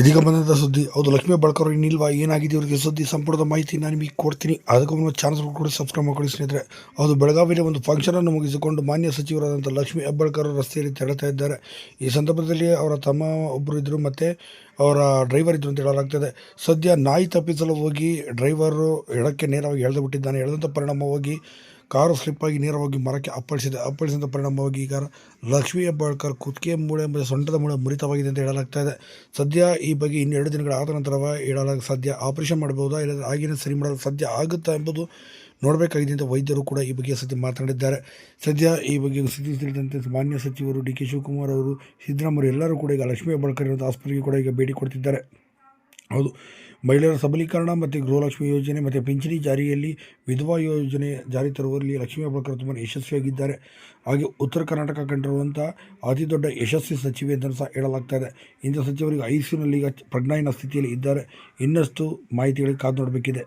ಇದೀಗ ಬಂದಂಥ ಸುದ್ದಿ. ಹೌದು, ಲಕ್ಷ್ಮೀ ಬಳ್ಕರ್ ಇನ್ನಿಲ್ವಾ? ಏನಾಗಿದೆ ಇವರಿಗೆ? ಸುದ್ದಿ ಸಂಪೂರ್ಣ ಮಾಹಿತಿ ನಾನು ನಿಮಗೆ ಕೊಡ್ತೀನಿ. ಅದಕ್ಕೂ ಮುನ್ನ ಚಾನಲ್ ಕೂಡ ಸಬ್ಸ್ಕ್ರೈಬ್ ಮಾಡ್ಕೊಳ್ಳಿ ಸ್ನೇಹಿತರೆ. ಹೌದು, ಬೆಳಗಾವಿಯಲ್ಲಿ ಒಂದು ಫಂಕ್ಷನನ್ನು ಮುಗಿಸಿಕೊಂಡು ಮಾನ್ಯ ಸಚಿವರಾದಂಥ ಲಕ್ಷ್ಮೀ ಹೆಬ್ಬಾಳ್ಕರ್ ರಸ್ತೆಯಲ್ಲಿ ತೆರಳುತ್ತಾ ಇದ್ದಾರೆ. ಈ ಸಂದರ್ಭದಲ್ಲಿ ಅವರ ತಮ್ಮ ಒಬ್ಬರು ಇದ್ದರು ಮತ್ತು ಅವರ ಡ್ರೈವರ್ ಇದ್ದರು ಅಂತ ಹೇಳಲಾಗ್ತದೆ. ಸದ್ಯ ನಾಯಿ ತಪ್ಪಿಸಲು ಹೋಗಿ ಡ್ರೈವರು ಎಡಕ್ಕೆ ನೇರವಾಗಿ ಎಳೆದು ಬಿಟ್ಟಿದ್ದಾನೆ. ಎಳೆದಂಥ ಪರಿಣಾಮವಾಗಿ ಕಾರು ಸ್ಲಿಪ್ಪಾಗಿ ನೇರವಾಗಿ ಮರಕ್ಕೆ ಅಪ್ಪಳಿಸಿದೆ. ಅಪ್ಪಳಿಸಿದ ಪರಿಣಾಮವಾಗಿ ಈಗ ಲಕ್ಷ್ಮೀ ಹೆಬ್ಬಾಳ್ಕರ್ ಕುತ್ತಿಗೆ ಮೂಳೆ ಮತ್ತು ಸೊಂಟದ ಮೂಳೆ ಮುರಿತವಾಗಿದೆ ಅಂತ ಹೇಳಲಾಗ್ತಾ ಇದೆ. ಸದ್ಯ ಈ ಬಗ್ಗೆ ಇನ್ನೆರಡು ದಿನಗಳ ಆದ ನಂತರವ ಹೇಳಲಾಗ ಸಾಧ್ಯ. ಆಪರೇಷನ್ ಮಾಡಬಹುದಾ ಇಲ್ಲ ಆಗಿನ ಸರಿ ಮಾಡಲು ಸಾಧ್ಯ ಆಗುತ್ತಾ ಎಂಬುದು ನೋಡಬೇಕಾಗಿದೆ ಅಂತ ವೈದ್ಯರು ಕೂಡ ಈ ಬಗ್ಗೆ ಸದ್ಯ ಮಾತನಾಡಿದ್ದಾರೆ. ಸದ್ಯ ಈ ಬಗ್ಗೆ ಸ್ಥಿತಿ ತಿಳಿದಂತೆ ಮಾನ್ಯ ಸಚಿವರು ಡಿ ಕೆ ಶಿವಕುಮಾರ್ ಅವರು ಸಿದ್ದರಾಮಯ್ಯ ಎಲ್ಲರೂ ಕೂಡ ಈಗ ಲಕ್ಷ್ಮೀ ಹೆಬ್ಬಾಳ್ಕರ್ ಆಸ್ಪತ್ರೆಗೆ ಕೂಡ ಈಗ ಭೇಟಿ ಕೊಡ್ತಿದ್ದಾರೆ. ಹೌದು. ಮಹಿಳೆಯರ ಸಬಲೀಕರಣ ಮತ್ತು ಗೃಹಲಕ್ಷ್ಮಿ ಯೋಜನೆ ಮತ್ತು ಪಿಂಚಣಿ ಜಾರಿಯಲ್ಲಿ ವಿಧವಾ ಯೋಜನೆ ಜಾರಿ ತರುವಲ್ಲಿ ಲಕ್ಷ್ಮೀ ಹೆಬ್ಬಾಳ್ಕರ್ ತುಂಬ ಯಶಸ್ವಿಯಾಗಿದ್ದಾರೆ. ಹಾಗೆ ಉತ್ತರ ಕರ್ನಾಟಕ ಕಂಡಿರುವಂಥ ಅತಿ ದೊಡ್ಡ ಯಶಸ್ವಿ ಸಚಿವೆ ಅಂತ ಸಹ ಹೇಳಲಾಗ್ತಾ ಇದೆ ಇಂಥ ಸಚಿವರಿಗೆ ಐಸಿನಲ್ಲಿ ಈಗ ಪ್ರಜ್ಞಾಯಿನ ಸ್ಥಿತಿಯಲ್ಲಿ ಇದ್ದಾರೆ. ಇನ್ನಷ್ಟು ಮಾಹಿತಿಗಳಿಗೆ ಕಾದು ನೋಡಬೇಕಿದೆ.